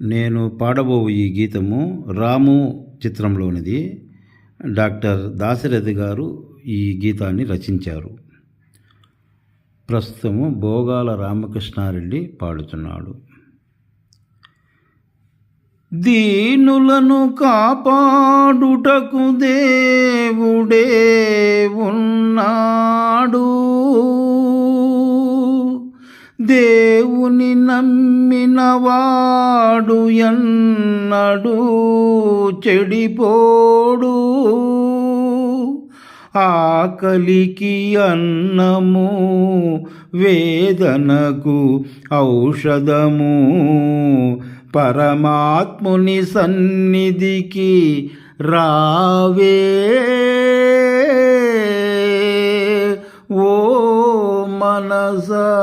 నేను పాడబోవు ఈ గీతము రాము చిత్రంలోనిది. డాక్టర్ దాశరథి గారు ఈ గీతాన్ని రచించారు. ప్రస్తుతము భోగాల రామకృష్ణారెడ్డి పాడుతున్నాడు. దీనులను కాపాడుటకు దేవుడే ఉన్నాడు. దే దేవుని నమ్మినవాడు ఎన్నడు చెడిపోడు. ఆకలికి అన్నము వేదనకు ఔషధము. పరమాత్ముని సన్నిధికి రావే. ఓ మనసా.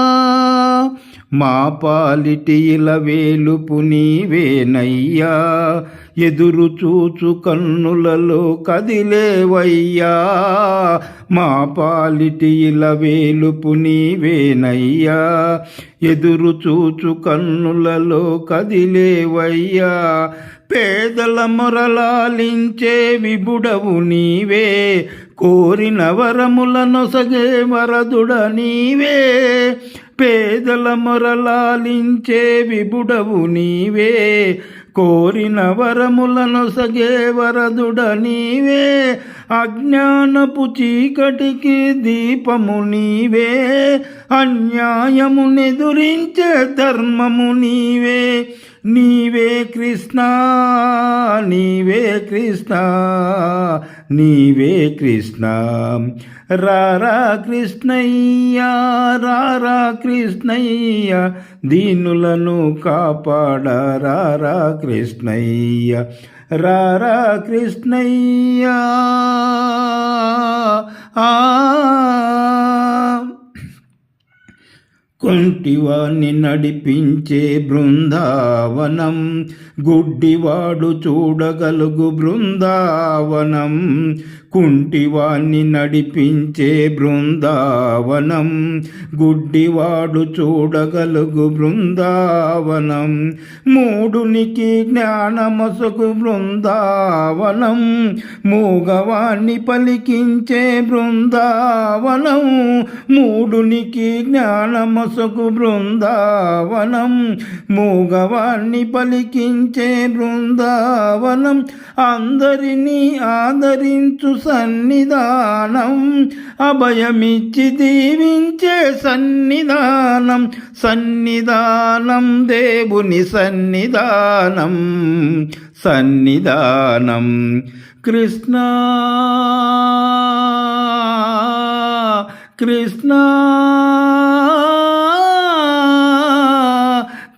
మా పాలిటి ఇలవేలుపు నీవేనయ్యా. ఎదురు చూచు కన్నులలో కదిలేవయ్యా. మా పాలిటి ఇలవేలుపు నీవేనయ్యా. ఎదురు చూచు కన్నులలో కదిలేవయ్యా. పేదల మొరలాలించే విబుడవు నీవే. కోరిన వరముల నొసగే వరదుడ నీవే పేదల మొరలాలించే విబుడవు నీవే. కోరిన వరములను సగే వరదుడ నీవే అజ్ఞానపు చీకటికి దీపము నీవే. అన్యాయమునెదురించే ధర్మము నీవే. నీవే కృష్ణ నీవే కృష్ణ నీవే కృష్ణ. రారా కృష్ణయ్యా రారా కృష్ణయ్య దీనులను కాపాడ రారా కృష్ణయ్య. రారా కృష్ణయ్యా. ఆ కొంటివాణ్ణి నడిపించే బృందావనం గుడ్డివాడు చూడగలుగు బృందావనం కుంటివాణ్ణి నడిపించే బృందావనం గుడ్డివాడు చూడగలుగు బృందావనం మూడునికి జ్ఞానమసుకు బృందావనం మూగవాణ్ణి పలికించే బృందావనం మూడునికి జ్ఞానమసు జ్ఞానమసకు బృందావనం మూగవాణ్ణి పలికించే బృందావనం అందరినీ ఆదరించు సన్నిధానం అభయమిచ్చి దీవించే సన్నిధానం సన్నిధానం దేవుని సన్నిధానం సన్నిధానం. కృష్ణ కృష్ణ.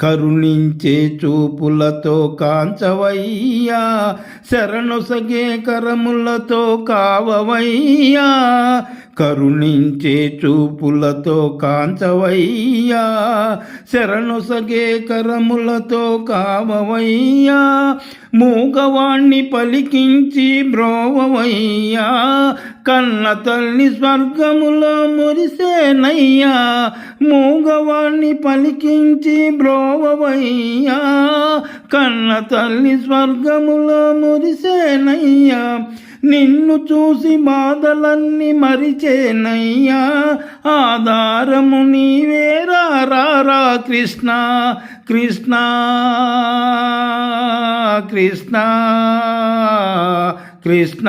కరుణించే చూపులతో కాంచవయ్యా శరణొసగే కరములతో కావవయ్యా కరుణించే చూపులతో కాంచవయ్యా శరణొసగే కరములతో కావవయ్యా మూగవాణ్ణి పలికించి బ్రోవవయ్యా కన్న తల్లి స్వర్గములో మురిసేనయ్యా మూగవాణ్ణి పలికించి బ్రోవవయ్యా కన్న తల్లి స్వర్గములో మురిసేనయ్యా. నిన్ను చూసి బాధలన్నీ మరిచేనయ్యా. ఆధారము నీవేరా రారా కృష్ణ కృష్ణ కృష్ణ కృష్ణ.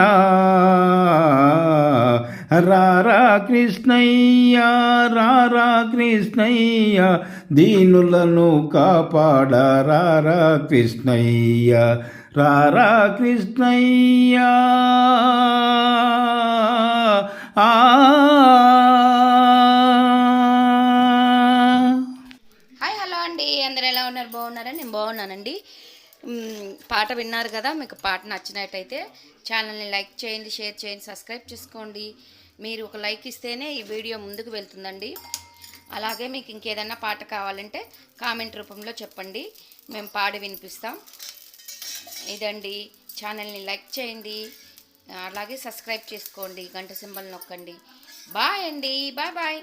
రారా కృష్ణయ్య రారా కృష్ణయ్య దీనులను కాపాడ రారా కృష్ణయ్య రారా కృష్ణయ్య. ఆ. హాయ్ హలో అండి. అందరు ఎలా ఉన్నారు? బాగున్నారా? నేను బాగున్నానండి. పాట విన్నారు కదా మీకు పాట నచ్చినట్టయితే ఛానల్ని లైక్ చేయండి షేర్ చేయండి సబ్స్క్రైబ్ చేసుకోండి. మీరు ఒక లైక్ ఇస్తేనే ఈ వీడియో ముందుకు వెళ్తుందండి. అలాగే మీకు ఇంకేదన్నా పాట కావాలంటే కామెంట్ రూపంలో చెప్పండి. మేము పాడి వినిపిస్తాం. ఇదండి. ఛానల్ని లైక్ చేయండి. అలాగే సబ్స్క్రైబ్ చేసుకోండి. గంట సింబల్ నొక్కండి. బాయ్ అండి. Bye bye.